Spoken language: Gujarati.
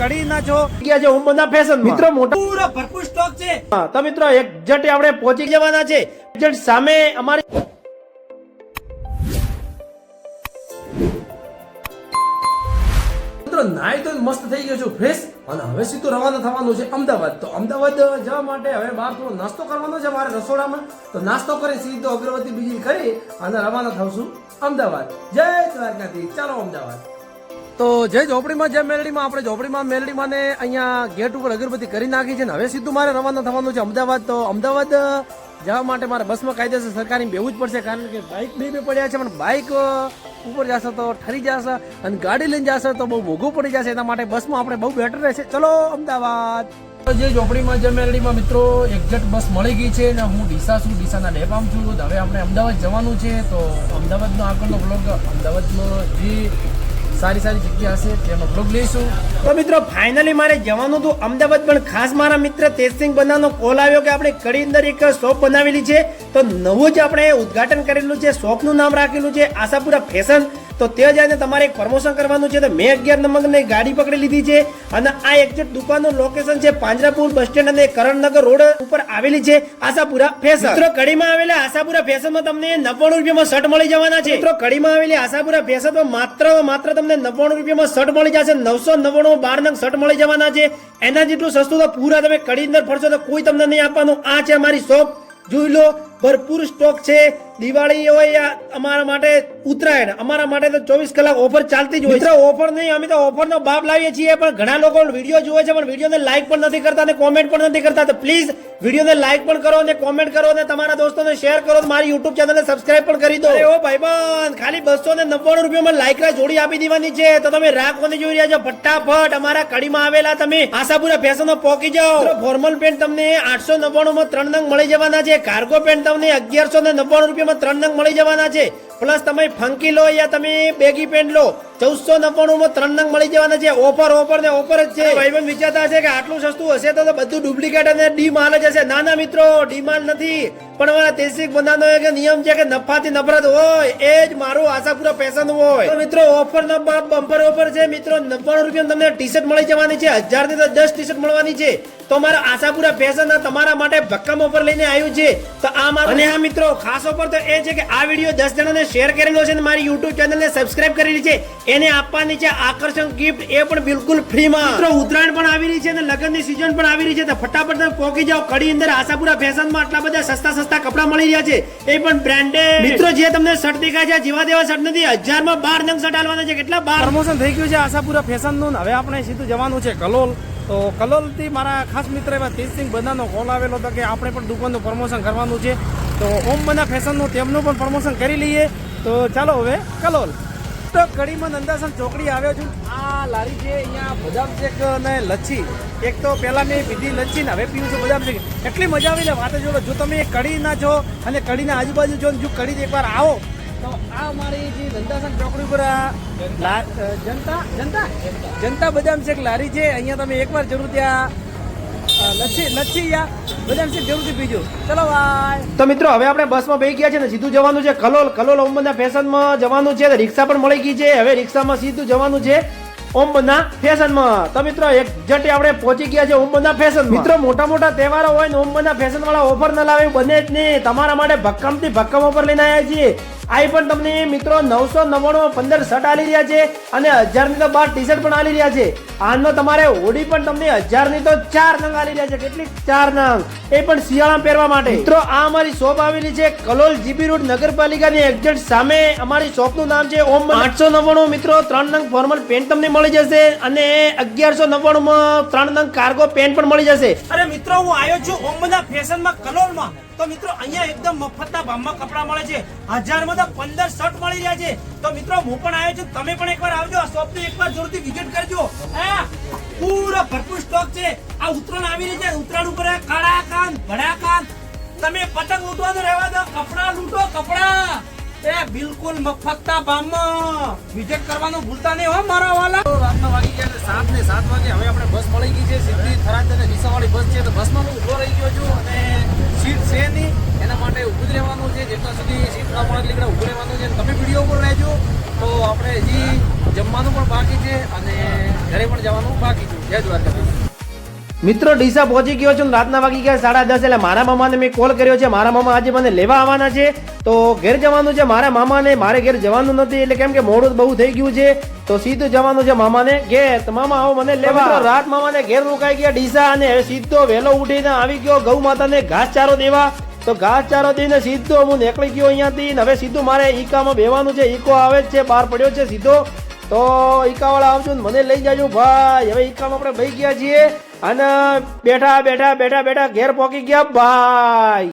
કડી ના છો. ગયા છે ઓમના ફેશન મિત્રો મોટા પૂરો ભરપૂર સ્ટોક છે. હા, તો મિત્રો એક જટે આપણે પહોંચી જવાના છે. જટ સામે અમારી મિત્રો નાઈ તો મસ્ત થઈ ગયો છું ફ્રેશ અને હવે સીધું રવાના થવાનું છે અમદાવાદ. તો અમદાવાદ જવા માટે હવે બહાર થોડો નાસ્તો કરવાનો છે મારે રસોડામાં. તો નાસ્તો કરી સીધો અગરબત્તી બીજી કરી અને રવાના થશું અમદાવાદ. જય દ્વારકાથી ચાલો અમદાવાદ. તો જે ઝોપડીમાં જે મેલડીમાં. આપણે ઝોપડીમાં મેલડીમાં ને અહીંયા ગેટ ઉપર અગરબત્તી કરી નાખી છે ને હવે સીધું મારે રવાના થવાનું છે અમદાવાદ. તો અમદાવાદ જવા માટે મારે બસમાં કાયદેસર સરકારી બેવું જ પડશે કારણ કે બાઇક બે બે પડ્યા છે, પણ બાઇક ઉપર જશે તો ઠરી જશે અને ગાડી લઈને જશે તો બહુ મોઘું પડી જશે. એના માટે બસમાં આપણે બહુ બેટર રહેશે. ચલો, અમદાવાદ. જે ઝોપડીમાં જે મેલડીમાં મિત્રો એક્ઝેક્ટ બસ મળી ગઈ છે ને હું ડીસા છું, ડીસાના ડેપામ છું. હવે આપણે અમદાવાદ જવાનું છે. તો અમદાવાદનો આગળનો બ્લોગ અમદાવાદનો જે સારી સારી જગ્યા હશે, તેનો બ્લોગ લઈશું. તો મિત્રો ફાઇનલી મારે જવાનું હતું અમદાવાદ, પણ ખાસ મારા મિત્ર તેજસિંહ બનાનો કોલ આવ્યો કે આપણે કડી અંદર એક શોપ બનાવેલી છે. તો નવું જ આપણે ઉદ્ઘાટન કરેલું છે શોપનું નામ રાખેલું છે આશાપુરા ફેશન તો તે જઈને તમારે એક પ્રમોશન કરવાનું છે. તો મેં અગિયાર નંબરની ગાડી પકડી લીધી છે અને આ એક્ઝેક્ટ દુકાનનું લોકેશન છે પાંજરાપુર બસ સ્ટેન્ડ અને કરણનગર રોડ ઉપર આવેલી છે આશાપુરા ફેશન મિત્રો કડીમાં આવેલા આશાપુરા ફેશનમાં તમને નવ્વાણું રૂપિયામાં શર્ટ મળી જવાના છે. મિત્રો કડીમાં આવેલી આશાપુરા ફેશનમાં માત્ર માત્ર તમને નવ્વાણું રૂપિયામાં શર્ટ મળી જશે. નવસો નવ્વાણું બાર નંગ શર્ટ મળી જવાના છે. એના જેટલું સસ્તું તો પૂરા તમે કડી અંદર ફરશો તો કોઈ તમને નહીં આપવાનું. આ છે અમારી શોપ જોઈ લો ભરપૂર સ્ટોક છે. દિવાળી હોય અમારા માટે ઉત્તરાયણ. અમારા માટે તો ચોવીસ કલાક ઓફર ચાલતી જ હોય છે. ઓફર નહીં અમે તો ઓફર નો બાપ લાવીએ છીએ પણ ઘણા લોકો વીડિયો જોવે છે પણ વિડીયોને લાઈક પણ નથી કરતા અને કોમેન્ટ પણ નથી કરતા. તો પ્લીઝ વિડીયોને લાઈક પણ કરો અને કોમેન્ટ કરો અને તમારા દોસ્તોને શેર કરો મારી યુટ્યુબ ચેનલને સબસ્ક્રાઇબ પણ કરી દો. ઓ ભાઈબંધ ખાલી બસો ને નવ્વાણું રૂપિયામાં લાઈકરા જોડી આપી દેવાની છે. તો તમે રાખવાની જોઈ રહ્યા છો? ફટાફટ અમારા કડીમાં આવેલા તમે. આશાપુરા ફેશન પોકી જાઓ. ફોર્મલ પેન્ટ તમને આઠસો નવ્વાણું માં ત્રણ નંગ મળી જવાના છે. કાર્ગો પેન્ટ તમને અગિયારસો ને નવ્વાણું રૂપિયામાં ત્રણ નંગ મળી જવાના છે. પ્લસ તમે ફંકી લો યા તમે બેગી પેન્ટ લો. ચૌદસો નવ્વાણું માં ત્રણ નંગ મળી જવાના છે. ઓફર ઓફર ને ઓફર જ છે. ભાઈબંધ વિચારતા હશે કે આટલું સસ્તું હશે તો બધું ડુપ્લિકેટ અને ડી માલ જ હશે. ના ના મિત્રો ડી માલ નથી. પણ અમારા તેસિક બંધાનો એક નિયમ છે કે નફાથી નફરત હોય એ જ મારું આશાપુરા ફેશન હોય. તો મિત્રો ઓફર નો બમ્પર ઓફર છે. મિત્રો નવ્વાણું રૂપિયા તમને ટી શર્ટ મળી જવાની છે. હજારથી દસ ટી શર્ટ મળવાની છે. તો મારા આશાપુરા ફેશન તમારા માટે ભક્કમ ઓફર લઈને આવ્યું છે. તો આ મારું અને આ મિત્રો ખાસ ઓફર તો એ છે કે આ વીડિયો દસ જણાને શેર કરેલો છે અને મારી યુટ્યુબ ચેનલને સબસ્ક્રાઇબ કરેલી છે. એને આપવાની છે આકર્ષણ ગિફ્ટ એ પણ બિલકુલ ફ્રીમાં મિત્રો ઉત્તરાયણ પણ આવી રહી છે અને લગ્નની સિઝન પણ આવી રહી છે. તો ફટાફટ તમે પોકી જાઓ. કડી અંદર આશાપુરા ફેશનમાં આટલા બધા સસ્તા સસ્તા કપડા મળી રહ્યા છે. એ પણ બ્રાન્ડેડ મિત્રો જે તમને શર્ટ દેખાય છે જેવા દેવા શર્ટ નથી. હજારમાં બાર નંગ શર્ટ આલવાના છે. કેટલા બાર? પ્રમોશન થઈ ગયું છે આશાપુરા ફેશનનું. હવે આપણે સીધું જવાનું છે કલોલ. તો કલોલથી મારા ખાસ મિત્ર એવા તેજસિંહ બધાનો કોલ આવેલો હતો કે આપણે પણ દુકાનનું પ્રમોશન કરવાનું છે. તો ઓમ બના ફેશનનું તેમનું પણ પ્રમોશન કરી લઈએ. તો ચાલો હવે કલોલ. તો કડીમાં નંદાસન ચોકડી આવ્યો છું. આ લારી છે અહીંયા બદામ શેક અને લચ્છી. એક તો પહેલાં મેં પીધી લચ્છી ને હવે પીવું છું બદામ શેક. એટલી મજા આવી ને વાત જોડો. જો તમે કડી ના છો અને કડીના આજુબાજુ ને જો કડી એકવાર આવો, તો આ મારી જે નંદાસન ચોકડી લા- જનતા જનતા? જનતા બદામ શેક લારી છે. અહીંયા તમે એકવાર જરૂર ત્યાં લચ્છી લચ્છી યા બદામ શેક જરૂરથી પીજો. ચલો ભાઈ તો મિત્રો હવે આપણે બસમાં બેસી ગયા છે ને સીધું જવાનું છે કલોલ. કલોલ ઓમબના ફેશનમાં જવાનું છે રિક્ષા પણ મળી ગઈ છે. હવે રિક્ષામાં સીધું જવાનું છે ઓમબના ફેશનમાં. તો મિત્રો એક જટે આપણે પહોંચી ગયા છે ઓમબના ફેશન મિત્રો મોટા મોટા તહેવારો હોય ને ઓમબના ફેશન વાળા ઓફર ન લાવે બને જ નહીં. તમારા માટે ભક્કમથી ભક્કમ ઓફર લઈને આવ્યા છીએ. આઈ પણ તમને મિત્રો નવસો નવ્વાણું પંદર શર્ટ આલી રહ્યા છે અને હજારની તો બાર ટી શર્ટ પણ આલી રહ્યા છે. આનો તમારે હોડી પણ તમને હજારની તો ચાર નંગ આલી રહ્યા છે. કેટલી? ચાર નંગ. એ પણ શિયાળા પહેરવા માટે. મિત્રો, આ અમારી શોપ આવેલી છે કલોલ જીબી રોડ નગરપાલિકાની એક્ઝેક્ટ સામે. અમારી શોપનું નામ છે ઓમ આઠસો નવ્વાણું મિત્રો, ત્રણ નંગ ફોર્મલ પેન્ટ તમને મળી જશે અને અગિયારસો નવ્વાણું માં ત્રણ નંગ કાર્ગો પેન્ટ પણ મળી જશે. અરે મિત્રો, હું આવ્યો છું ઓમના ફેશનમાં કલોલમાં. તો મિત્રો, અહીંયા એકદમ મફતના ભાવમાં કપડા મળે છે. હજારમાં તો પંદર શર્ટ મળી રહ્યા છે. તો મિત્રો, હું પણ આવ્યો છું. તમે પણ એકવાર આવજો. આ શોપને એકવાર જોરથી વિઝિટ કરજો. હા? પૂરો ભરપૂર સ્ટોક છે. આ ઉત્તરાયણ આવી રહી છે. ઉત્તરાયણ ઉપર કાળા કાન, ભડા કાન. તમે પતંગ લૂંટવાનું રહેવા દો. કપડા લૂંટો, કપડા. એ બિલકુલ મફતના ભાવમાં. વિઝિટ કરવાનું ભૂલતા નહીં હો, મારા વાલા રાતના વાગી ગયા છે સાત ને સાત વાગે મળી ગઈ છે. સીધી થરાદ અને ડીસાવાળી બસ છે. તો બસમાં હું ઊભો રહી ગયો છું અને સીટ છે નહીં. એના માટે ઊભું રહેવાનું છે. જેટલા સુધી સીટ ના મળે એટલે ઊભું રહેવાનું છે. તમે વીડિયો ઉપર રહેજો. તો આપણે હજી જમવાનું પણ બાકી છે અને ઘરે પણ જવાનું બાકી છે. જય દ્વારકા મિત્રો, ડીસા પહોંચી ગયો છું રાતના વાગી ગયા સાડા દસ એટલે મારા મામાને મેં કોલ કર્યો છે. મારા મામા આજે મને લેવા આવવાના છે. તો ઘેર જવાનું છે. મારા મામાને મારે ઘેર જવાનું નથી. એટલે કેમ કે મોડું બહુ થઈ ગયું છે. તો સીધું જવાનું છે મામાને ઘેર. મામા, આવો મને લેવા. રાત મામાને ઘેર રોકાઈ ગયા ડીસા અને સીધો વહેલો ઉઠીને આવી ગયો ગૌ માતાને ઘાસચારો દેવા. તો ઘાસચારો દઈને સીધો હું નીકળી ગયો અહીંયાથી હવે સીધું મારે ઈકામાં બેવાનું છે. ઈકો આવે જ છે, બહાર પડ્યો છે સીધો. તો ઈકાવાળા આવજો ને મને લઈ જાજો ભાઈ. હવે ઈકામાં આપણે ભાઈ ગયા છીએ અને બેઠા બેઠા બેઠા બેઠા ઘેર પહોંચી ગયા ભાઈ.